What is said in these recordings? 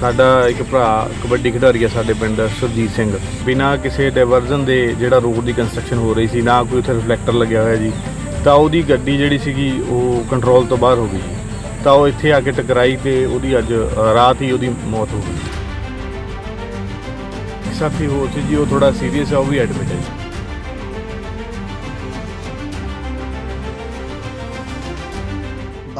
ਸਾਡਾ ਇੱਕ ਭਰਾ ਕਬੱਡੀ ਖਿਡਾਰੀ ਆ ਸਾਡੇ ਪਿੰਡ ਦਾ ਸੁਰਜੀਤ ਸਿੰਘ। ਬਿਨਾਂ ਕਿਸੇ ਡਾਇਵਰਜ਼ਨ ਦੇ ਜਿਹੜਾ ਰੋਡ ਦੀ ਕੰਸਟਰਕਸ਼ਨ ਹੋ ਰਹੀ ਸੀ, ਨਾ ਕੋਈ ਉੱਥੇ ਰਿਫਲੈਕਟਰ ਲੱਗਿਆ ਹੋਇਆ ਜੀ, ਤਾਂ ਉਹਦੀ ਗੱਡੀ ਜਿਹੜੀ ਸੀਗੀ, ਉਹ ਕੰਟਰੋਲ ਤੋਂ ਬਾਹਰ ਹੋ ਗਈ ਜੀ। ਤਾਂ ਉਹ ਇੱਥੇ ਆ ਕੇ ਟਕਰਾਈ ਤੇ ਉਹਦੀ ਅੱਜ ਰਾਤ ਹੀ ਉਹਦੀ ਮੌਤ ਹੋ ਗਈ। ਸਾਥੀ ਹੋਰ ਸੀ ਜੀ, ਉਹ ਥੋੜਾ ਸੀਰੀਅਸ ਆ, ਉਹ ਵੀ ਐਡਮਿਟ ਹੈ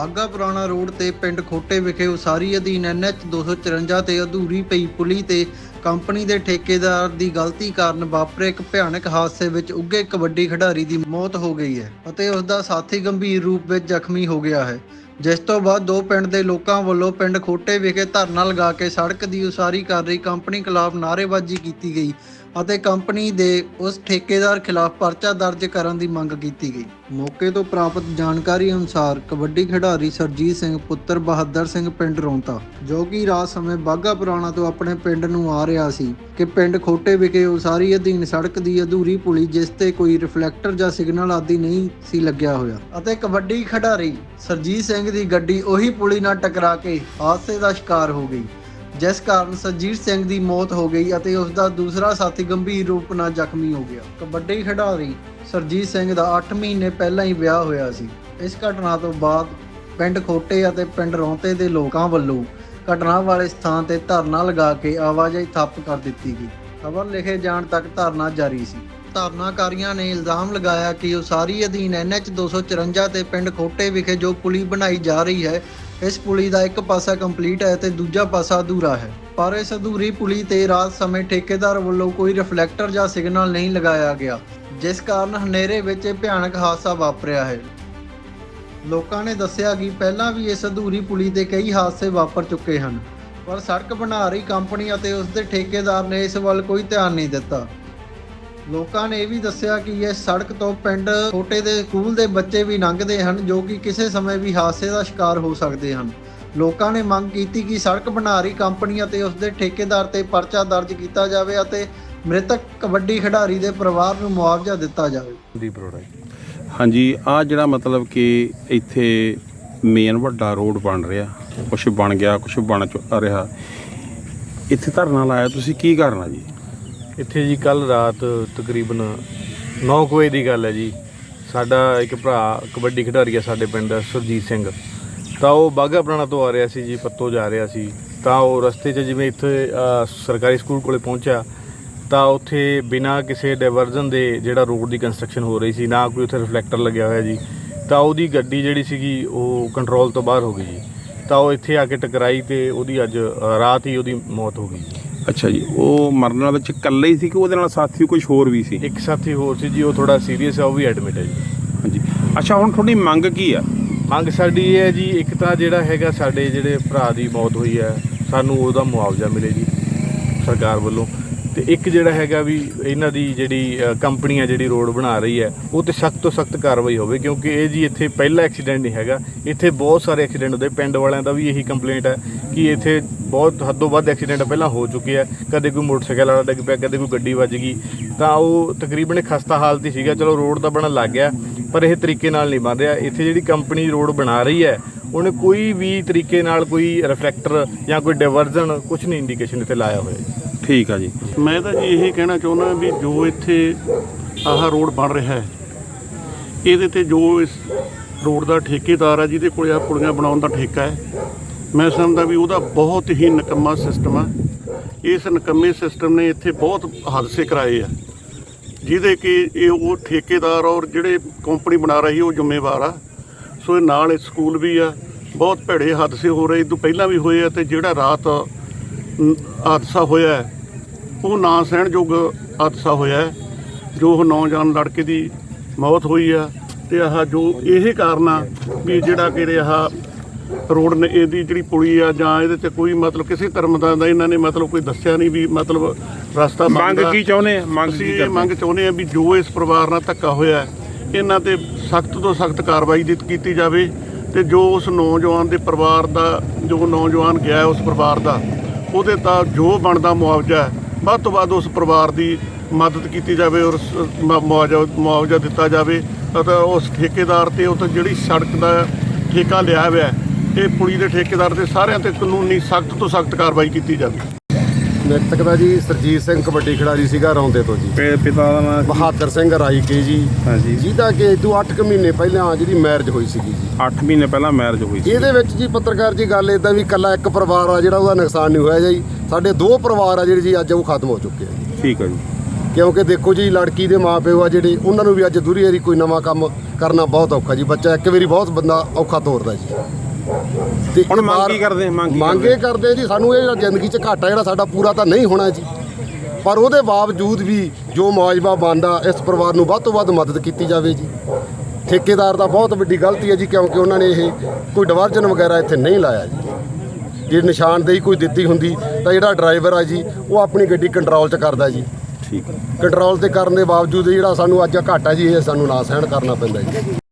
ਬਾਗਾ ਪੁਰਾਣਾ ਰੋਡ ਤੇ ਪਿੰਡ ਖੋਟੇ ਵਿਖੇ ਉਸਾਰੀ ਅਧੀਨ ਐਨਐਚ 254 ਤੇ ਅਧੂਰੀ ਪਈ ਪੁਲੀ ਤੇ ਕੰਪਨੀ ਦੇ ਠੇਕੇਦਾਰ ਦੀ ਗਲਤੀ ਕਾਰਨ ਵਾਪਰੇ ਇੱਕ ਭਿਆਨਕ ਹਾਦਸੇ ਵਿੱਚ ਉੱਗੇ ਕਬੱਡੀ ਖਿਡਾਰੀ ਦੀ ਮੌਤ ਹੋ ਗਈ ਹੈ ਅਤੇ ਉਸ ਦਾ ਸਾਥੀ ਗੰਭੀਰ ਰੂਪ ਵਿੱਚ ਜ਼ਖਮੀ ਹੋ ਗਿਆ ਹੈ। ਜਿਸ ਤੋਂ ਬਾਅਦ ਦੋ ਪਿੰਡ ਦੇ ਲੋਕਾਂ ਵੱਲੋਂ ਪਿੰਡ ਖੋਟੇ ਵਿਖੇ ਧਰਨਾ ਲਗਾ ਕੇ ਸੜਕ ਦੀ ਉਸਾਰੀ ਕਰ ਰਹੀ ਕੰਪਨੀ ਖਿਲਾਫ ਨਾਅਰੇਬਾਜ਼ੀ ਕੀਤੀ ਗਈ। ਅਤੇ ਕੰਪਨੀ ਦੇ ਉਸ ਠੇਕੇਦਾਰ ਖਿਲਾਫ ਪਰਚਾ ਦਰਜ ਕਰਨ ਦੀ ਮੰਗ ਕੀਤੀ ਗਈ। ਮੌਕੇ ਤੋਂ ਪ੍ਰਾਪਤ ਜਾਣਕਾਰੀ ਅਨੁਸਾਰ ਕਬੱਡੀ ਖਿਡਾਰੀ ਸਰਜੀਤ ਸਿੰਘ, ਪੁੱਤਰ ਬਹਾਦਰ ਸਿੰਘ, ਪਿੰਡ ਰੌਂਤਾ, ਜੋ ਕਿ ਰਾਤ ਸਮੇਂ ਬਾਗਾ ਪੁਰਾਣਾ ਤੋਂ ਆਪਣੇ ਪਿੰਡ ਨੂੰ ਆ ਰਿਹਾ ਸੀ ਕਿ ਪਿੰਡ ਖੋਟੇ ਵਿਖੇ ਉਸਾਰੀ ਅਧੀਨ ਸੜਕ ਦੀ ਅਧੂਰੀ ਪੁਲੀ ਜਿਸ ਤੇ ਕੋਈ ਰਿਫਲੈਕਟਰ ਜਾਂ ਸਿਗਨਲ ਆਦਿ ਨਹੀਂ ਸੀ ਲੱਗਿਆ ਹੋਇਆ। ਅਤੇ ਕਬੱਡੀ ਖਿਡਾਰੀ ਸਰਜੀਤ ਸਿੰਘ ਦੀ ਗੱਡੀ ਉਹੀ ਪੁਲੀ ਨਾਲ ਟਕਰਾ ਕੇ ਹਾਦਸੇ ਦਾ ਸ਼ਿਕਾਰ ਹੋ ਗਈ। ਜਿਸ ਕਾਰਨ ਸਰਜੀਤ ਸਿੰਘ ਦੀ ਮੌਤ ਹੋ ਗਈ ਅਤੇ ਉਸ ਦਾ ਦੂਸਰਾ ਸਾਥੀ ਗੰਭੀਰ ਰੂਪ ਨਾਲ ਜ਼ਖਮੀ ਹੋ ਗਿਆ। ਕਬੱਡੀ ਖਿਡਾਰੀ ਸਰਜੀਤ ਸਿੰਘ ਦਾ 8 ਮਹੀਨੇ ਪਹਿਲਾਂ ਹੀ ਵਿਆਹ ਹੋਇਆ ਸੀ। ਇਸ ਘਟਨਾ ਤੋਂ ਬਾਅਦ ਪਿੰਡ ਖੋਟੇ ਅਤੇ ਪਿੰਡ ਰੌਂਤੇ ਦੇ ਲੋਕਾਂ ਵੱਲੋਂ ਘਟਨਾ ਵਾਲੇ ਸਥਾਨ ਤੇ ਧਰਨਾ ਲਗਾ ਕੇ ਆਵਾਜਾਈ ਠੱਪ ਕਰ ਦਿੱਤੀ ਗਈ। ਖਬਰ ਲਿਖੇ ਜਾਣ ਤੱਕ ਧਰਨਾ ਜਾਰੀ ਸੀ। ਧਰਨਾਕਾਰੀਆਂ ਨੇ ਇਲਜ਼ਾਮ ਲਗਾਇਆ ਕਿ ਉਸਾਰੀ ਅਧੀਨ ਐਨਐਚ 254 ਤੇ ਪਿੰਡ ਖੋਟੇ ਵਿਖੇ ਜੋ ਪੁਲੀ ਬਣਾਈ ਜਾ ਰਹੀ ਹੈ ਇਸ ਪੁਲੀ ਦਾ ਇੱਕ ਪਾਸਾ ਕੰਪਲੀਟ ਹੈ ਤੇ ਦੂਜਾ ਪਾਸਾ ਅਧੂਰਾ ਹੈ। ਪਰ ਇਸ ਅਧੂਰੀ ਪੁਲੀ ਤੇ ਰਾਤ ਸਮੇਂ ਠੇਕੇਦਾਰ ਵੱਲੋਂ ਕੋਈ ਰਿਫਲੈਕਟਰ ਜਾਂ ਸਿਗਨਲ ਨਹੀਂ ਲਗਾਇਆ ਗਿਆ, ਜਿਸ ਕਾਰਨ ਹਨੇਰੇ ਵਿੱਚ ਇਹ ਭਿਆਨਕ ਹਾਦਸਾ ਵਾਪਰਿਆ ਹੈ। ਲੋਕਾਂ ਨੇ ਦੱਸਿਆ ਕਿ ਪਹਿਲਾਂ ਵੀ ਇਸ ਅਧੂਰੀ ਪੁਲੀ ਤੇ ਕਈ ਹਾਦਸੇ ਵਾਪਰ ਚੁੱਕੇ ਹਨ, ਪਰ ਸੜਕ ਬਣਾ ਰਹੀ ਕੰਪਨੀ ਅਤੇ ਉਸ ਦੇ ਠੇਕੇਦਾਰ ਨੇ ਇਸ ਵੱਲ ਕੋਈ ਧਿਆਨ ਨਹੀਂ ਦਿੱਤਾ। ਲੋਕਾਂ ਨੇ ਇਹ ਵੀ ਦੱਸਿਆ ਕਿ ਇਹ ਸੜਕ ਤੋਂ ਪਿੰਡ ਛੋਟੇ ਦੇ ਸਕੂਲ ਦੇ ਬੱਚੇ ਵੀ ਲੰਘਦੇ ਹਨ, ਜੋ ਕਿ ਕਿਸੇ ਸਮੇਂ ਵੀ ਹਾਦਸੇ ਦਾ ਸ਼ਿਕਾਰ ਹੋ ਸਕਦੇ ਹਨ। ਲੋਕਾਂ ਨੇ ਮੰਗ ਕੀਤੀ ਕਿ ਸੜਕ ਬਣਾ ਰਹੀ ਕੰਪਨੀ ਅਤੇ ਉਸ ਦੇ ਠੇਕੇਦਾਰ ਤੇ ਪਰਚਾ ਦਰਜ ਕੀਤਾ ਜਾਵੇ ਅਤੇ ਮ੍ਰਿਤਕ ਕਬੱਡੀ ਖਿਡਾਰੀ ਦੇ ਪਰਿਵਾਰ ਨੂੰ ਮੁਆਵਜ਼ਾ ਦਿੱਤਾ ਜਾਵੇ। ਦੀਪ ਰੋੜਾ ਹਾਂਜੀ ਆ ਜਿਹੜਾ ਮਤਲਬ ਕਿ ਇੱਥੇ ਮੇਨ ਵੱਡਾ ਰੋਡ ਬਣ ਰਿਹਾ ਕੁਝ ਬਣ ਗਿਆ ਕੁਝ ਬਣ ਚੁੱਕਾ ਰਿਹਾ। ਇੱਥੇ ਧਰਨਾ ਲਾਇਆ, ਤੁਸੀਂ ਕੀ ਕਰਨਾ ਜੀ? ਇੱਥੇ ਜੀ ਕੱਲ ਰਾਤ ਤਕਰੀਬਨ 9 ਵਜੇ ਦੀ ਗੱਲ ਹੈ ਜੀ। ਸਾਡਾ ਇੱਕ ਭਰਾ ਕਬੱਡੀ ਖਿਡਾਰੀ ਆ ਸਾਡੇ ਪਿੰਡ, ਸੁਰਜੀਤ ਸਿੰਘ। ਤਾਂ ਉਹ ਬਾਗਾ ਪੁਰਾਣਾ ਤੋਂ ਆ ਰਿਹਾ ਸੀ ਜੀ, ਪੱਤੋ ਜਾ ਰਿਹਾ ਸੀ। ਤਾਂ ਉਹ ਰਸਤੇ 'ਚ ਜਿਵੇਂ ਇੱਥੇ ਸਰਕਾਰੀ ਸਕੂਲ ਕੋਲੇ ਪਹੁੰਚਿਆ, ਤਾਂ ਉੱਥੇ ਬਿਨਾਂ ਕਿਸੇ ਡਾਇਵਰਜ਼ਨ ਦੇ ਜਿਹੜਾ ਰੋਡ ਦੀ ਕੰਸਟਰਕਸ਼ਨ ਹੋ ਰਹੀ ਸੀ, ਨਾ ਕੋਈ ਉੱਥੇ ਰਿਫਲੈਕਟਰ ਲੱਗਿਆ ਹੋਇਆ ਜੀ। ਤਾਂ ਉਹਦੀ ਗੱਡੀ ਜਿਹੜੀ ਸੀਗੀ, ਉਹ ਕੰਟਰੋਲ ਤੋਂ ਬਾਹਰ ਹੋ ਗਈ ਜੀ। ਤਾਂ ਉਹ ਇੱਥੇ ਆ ਕੇ ਟਕਰਾਈ ਤੇ ਉਹਦੀ ਅੱਜ ਰਾਤ ਹੀ ਉਹਦੀ ਮੌਤ ਹੋ ਗਈ ਅੱਛਾ ਜੀ ਉਹ ਮਰਨ ਵਾਲਾ ਵਿੱਚ ਇਕੱਲੇ ਹੀ ਸੀ ਕਿ ਉਹਦੇ ਨਾਲ ਸਾਥੀ ਕੁਝ ਹੋਰ ਵੀ ਸੀ? ਇੱਕ ਸਾਥੀ ਹੋਰ ਸੀ ਜੀ ਉਹ ਥੋੜਾ ਸੀਰੀਅਸ ਹੈ ਉਹ ਵੀ ਐਡਮਿਟ ਹੈ ਜੀ। ਹਾਂਜੀ। ਅੱਛਾ ਹੁਣ ਤੁਹਾਡੀ ਮੰਗ ਕੀ ਆ? ਮੰਗ ਸਾਡੀ ਇਹ ਹੈ ਜੀ ਇੱਕ ਤਾਂ ਜਿਹੜਾ ਹੈਗਾ ਸਾਡੇ ਜਿਹੜੇ ਭਰਾ ਦੀ ਮੌਤ ਹੋਈ ਹੈ ਸਾਨੂੰ ਉਹਦਾ ਮੁਆਵਜ਼ਾ ਮਿਲੇ ਜੀ ਸਰਕਾਰ ਵੱਲੋਂ। ਤੇ ਇੱਕ ਜਿਹੜਾ ਹੈਗਾ ਵੀ ਇਹਨਾਂ ਦੀ ਜਿਹੜੀ ਕੰਪਨੀ ਆ ਜਿਹੜੀ ਰੋਡ ਬਣਾ ਰਹੀ ਹੈ, ਉਹ ਤੇ ਸਖਤ ਤੋਂ ਸਖਤ ਕਾਰਵਾਈ ਹੋਵੇ, ਕਿਉਂਕਿ ਇਹ ਜੀ ਇੱਥੇ ਪਹਿਲਾ ਐਕਸੀਡੈਂਟ ਨਹੀਂ ਹੈਗਾ। ਇੱਥੇ ਬਹੁਤ ਸਾਰੇ ਐਕਸੀਡੈਂਟ ਹੁੰਦੇ, ਪਿੰਡ ਵਾਲਿਆਂ ਦਾ ਵੀ ਇਹੀ ਕੰਪਲੇਂਟ ਹੈ ਕਿ ਇੱਥੇ ਬਹੁਤ ਹੱਦੋਂ ਵੱਧ ਐਕਸੀਡੈਂਟ ਪਹਿਲਾਂ ਹੋ ਚੁੱਕੇ ਆ। ਕਦੇ ਕੋਈ ਮੋਟਰਸਾਈਕਲ ਵਾਲਾ ਡਿੱਗ ਪਿਆ, ਕਦੇ ਕੋਈ ਗੱਡੀ ਵੱਜ ਗਈ, ਤਾਂ ਉਹ ਤਕਰੀਬਨ ਇੱਕ ਖਸਤਾ ਹਾਲਤ ਹੀ ਸੀਗਾ। ਚਲੋ ਰੋਡ ਤਾਂ ਬਣਨ ਲੱਗ ਗਿਆ, ਪਰ ਇਹ ਤਰੀਕੇ ਨਾਲ ਨਹੀਂ ਬਣ ਰਿਹਾ। ਇੱਥੇ ਜਿਹੜੀ ਕੰਪਨੀ ਰੋਡ ਬਣਾ ਰਹੀ ਹੈ, ਉਹਨੇ ਕੋਈ ਵੀ ਤਰੀਕੇ ਨਾਲ ਕੋਈ ਰਿਫਲੈਕਟਰ ਜਾਂ ਕੋਈ ਡਾਇਵਰਜ਼ਨ ਕੁਝ ਨਹੀਂ ਇੰਡੀਕੇਸ਼ਨ ਇੱਥੇ ਲਾਇਆ ਹੋਇਆ ਠੀਕ ਆ ਜੀ। ਮੈਂ ਤਾਂ ਜੀ ਇਹ ਕਹਿਣਾ ਚਾਹੁੰਦਾ ਵੀ ਜੋ ਇੱਥੇ ਆਹ ਰੋਡ ਬਣ ਰਿਹਾ ਹੈ, ਇਹਦੇ ਤੇ ਜੋ ਇਸ ਰੋਡ ਦਾ ਠੇਕੇਦਾਰ ਆ, ਜਿਹਦੇ ਕੋਲ ਆ ਪੁਲੀਆਂ ਬਣਾਉਣ ਦਾ ਠੇਕਾ ਹੈ, ਮੈਂ ਸਮਝਦਾ ਵੀ ਉਹਦਾ ਬਹੁਤ ਹੀ ਨਕਮਾ ਸਿਸਟਮ ਆ। ਇਸ ਨਕਮੇ ਸਿਸਟਮ ਨੇ ਇੱਥੇ ਬਹੁਤ ਹਾਦਸੇ ਕਰਾਏ ਆ, ਜਿਹਦੇ ਕਿ ਇਹ ਉਹ ਠੇਕੇਦਾਰ ਔਰ ਜਿਹੜੇ ਕੰਪਨੀ ਬਣਾ ਰਹੀ ਉਹ ਜ਼ਿੰਮੇਵਾਰ ਆ। ਸੋ ਇਹ ਨਾਲ ਇਹ ਸਕੂਲ ਵੀ ਆ, ਬਹੁਤ ਭੈੜੇ ਹਾਦਸੇ ਹੋ ਰਹੇ, ਇਹ ਤੋਂ ਪਹਿਲਾਂ ਵੀ ਹੋਏ ਆ ਤੇ ਜਿਹੜਾ ਰਾਤ ਹਾਦਸਾ ਹੋਇਆ ਉਹ ਨਾ ਸਹਿਣਯੋਗ ਹਾਦਸਾ ਹੋਇਆ ਹੈ, ਜੋ ਉਹ ਨੌਜਵਾਨ ਲੜਕੇ ਦੀ ਮੌਤ ਹੋਈ ਆ ਤੇ ਆਹ ਜੋ ਇਹ ਕਾਰਨ ਆ ਵੀ ਜਿਹੜਾ ਕਿ ਆਹ ਰੋਡ ਨੇ ਇਹਦੀ ਜਿਹੜੀ ਪੁਲੀ ਆ ਜਾਂ ਇਹਦੇ ਤੇ ਕੋਈ ਮਤਲਬ ਕਿਸੇ ਧਰਮ ਦਾ ਦਾ ਇਹਨਾਂ ਨੇ ਮਤਲਬ ਕੋਈ ਦੱਸਿਆ ਨਹੀਂ ਵੀ ਮਤਲਬ ਰਸਤਾ ਮੰਗ ਆ। ਕੀ ਚਾਹੁੰਦੇ ਆ ਮੰਗ ਅਸੀਂ ਕੀ ਇਹ ਕਰਦੇ ਮੰਗ ਚਾਹੁੰਦੇ ਆ ਵੀ ਜੋ ਇਸ ਪਰਿਵਾਰ ਨਾਲ ਧੱਕਾ ਹੋਇਆ ਹੈ, ਇਹਨਾਂ ਤੇ ਸਖਤ ਤੋਂ ਸਖਤ ਕਾਰਵਾਈ ਦਿੱਤ ਕੀਤੀ ਜਾਵੇ ਤੇ ਜੋ ਉਸ ਨੌਜਵਾਨ ਦੇ ਪਰਿਵਾਰ ਦਾ ਜੋ ਨੌਜਵਾਨ ਗਿਆ ਹੈ ਉਸ ਪਰਿਵਾਰ ਦਾ ਉਹਦੇ ਤਾਂ ਜੋ ਬਣਦਾ ਮੁਆਵਜ਼ਾ ਹੈ, ਵੱਧ ਤੋਂ ਵੱਧ ਉਸ ਪਰਿਵਾਰ ਦੀ ਮਦਦ ਕੀਤੀ ਜਾਵੇ ਔਰ ਮੁਆਵਜ਼ਾ ਮੁਆਵਜ਼ਾ ਦਿੱਤਾ ਜਾਵੇ। ਅਤੇ ਉਸ ਠੇਕੇਦਾਰ ਤੇ ਉਹ ਤਾਂ ਜਿਹੜੀ ਸੜਕ ਦਾ ਠੇਕਾ ਲਿਆ ਹੋਇਆ ਹੈ, ਇਹ ਪੁਲੀ ਦੇ ਠੇਕੇਦਾਰ ਤੇ ਸਾਰਿਆਂ ਤੇ ਕਾਨੂੰਨੀ ਸਖਤ ਤੋਂ ਸਖਤ ਕਾਰਵਾਈ ਕੀਤੀ ਜਾਵੇ। ਮ੍ਰਿਤਕ ਦਾ ਜੀ ਸਰਜੀਤ ਸਿੰਘ ਕਬੱਡੀ ਖਿਡਾਰੀ ਸੀਗਾ ਰੌਂਦੇ ਤੋਂ ਜੀ। ਪਿਤਾ ਦਾ ਨਾਮ ਬਹਾਦਰ ਸਿੰਘ ਰਾਈਕੇ ਜੀ। ਹਾਂਜੀ। ਜਿਹਦਾ ਕਿ ਤੋਂ 8 ਮਹੀਨੇ ਪਹਿਲਾਂ ਜਿਹਦੀ ਮੈਰਿਜ ਹੋਈ ਸੀਗੀ ਜੀ। 8 ਮਹੀਨੇ ਪਹਿਲਾਂ ਮੈਰਿਜ ਹੋਈ ਸੀ ਇਹਦੇ ਵਿੱਚ ਜੀ ਪੱਤਰਕਾਰ ਜੀ ਗੱਲ ਇਦਾਂ ਵੀ ਇਕੱਲਾ ਇੱਕ ਪਰਿਵਾਰ ਆ ਜਿਹੜਾ ਉਹਦਾ ਨੁਕਸਾਨ ਨਹੀਂ ਹੋਇਆ ਜੀ। ਸਾਡੇ ਦੋ ਪਰਿਵਾਰ ਆ ਜਿਹੜੇ ਜੀ ਅੱਜ ਉਹ ਖਤਮ ਹੋ ਚੁੱਕੇ ਆ। ਜੀ ਠੀਕ ਹੈ ਜੀ। ਕਿਉਂਕਿ ਦੇਖੋ ਜੀ ਲੜਕੀ ਦੇ ਮਾਪਿਓ ਆ ਜਿਹੜੇ ਉਹਨਾਂ ਨੂੰ ਵੀ ਅੱਜ ਦੂਰੀ ਵਾਰੀ ਕੋਈ ਨਵਾਂ ਕੰਮ ਕਰਨਾ ਬਹੁਤ ਔਖਾ ਜੀ। ਬੱਚਾ ਇੱਕ ਵਾਰੀ ਬਹੁਤ ਬੰਦਾ ਔਖਾ ਤੋਰਦਾ ਜੀ। ਤੇ ਹੁਣ ਮੰਗ ਕੀ ਕਰਦੇ? ਮੰਗ ਕੀ ਮੰਗ ਕਰਦੇ ਜੀ ਸਾਨੂੰ ਇਹ ਜ਼ਿੰਦਗੀ 'ਚ ਘਾਟਾ ਜਿਹੜਾ ਸਾਡਾ ਪੂਰਾ ਤਾਂ ਨਹੀਂ ਹੋਣਾ ਜੀ। ਪਰ ਉਹਦੇ ਬਾਵਜੂਦ ਵੀ ਜੋ ਮੁਆਵਜ਼ਾ ਬਣਦਾ ਇਸ ਪਰਿਵਾਰ ਨੂੰ ਵੱਧ ਤੋਂ ਵੱਧ ਮਦਦ ਕੀਤੀ ਜਾਵੇ ਜੀ। ਠੇਕੇਦਾਰ ਦਾ ਬਹੁਤ ਵੱਡੀ ਗਲਤੀ ਹੈ ਜੀ ਕਿਉਂਕਿ ਉਹਨਾਂ ਨੇ ਇਹ ਕੋਈ ਡਿਵਰਜਨ ਵਗੈਰਾ ਇੱਥੇ ਨਹੀਂ ਲਾਇਆ ਜੀ। ਜੇ ਨਿਸ਼ਾਨਦੇਹੀ ਕੋਈ ਦਿੱਤੀ ਹੁੰਦੀ ਤਾਂ ਜਿਹੜਾ ਡਰਾਈਵਰ ਆ ਜੀ ਉਹ ਆਪਣੀ ਗੱਡੀ ਕੰਟਰੋਲ 'ਚ ਕਰਦਾ ਜੀ। ਠੀਕ ਕੰਟਰੋਲ ਤੇ ਕਰਨ ਦੇ ਬਾਵਜੂਦ ਜਿਹੜਾ ਸਾਨੂੰ ਅੱਜ ਘਾਟਾ ਜੀ ਇਹ ਸਾਨੂੰ ਨਾ ਸਹਿਣ ਕਰਨਾ ਪੈਂਦਾ ਜੀ।